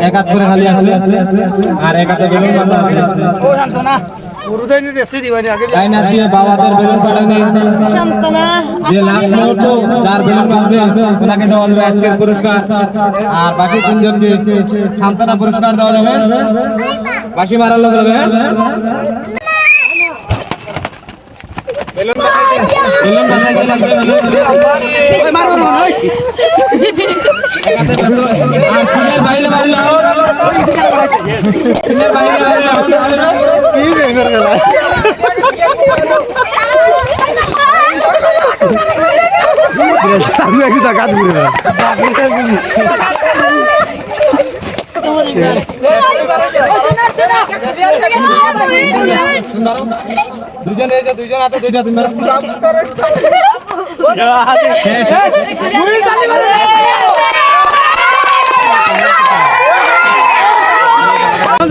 এক হাত করে খালি আছে আর এক হাতে বেলুন আছে। তাই না দিয়ে বাবাদের বেলুন পাঠানি। যে লাস্ট মুহূর্ত যার বেলুন বাঁধবে ওনাকে দেওয়া যাবে আজকের পুরস্কার। আর বাকি তিনজনকে পুরস্কার দেওয়া যাবে? বাসি মারার লোক হবে বেলুন বাসায় গেলাম আর বাইরে বাইরে বাইরে বাইরে আমি একটু টাকা দিবি দুজন এই যে দুজন হাতে দুইটা তুমি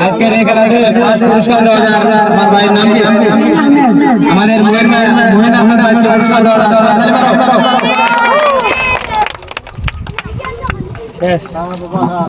আজকের এই খেলাতে ফার্স্ট পুরস্কার দেওয়া যায় আমার ভাইয়ের নাম কি আমাদের মোহেন ভাই মোহেন আহমেদ ভাইকে পুরস্কার দেওয়া যায় তাহলে বলো।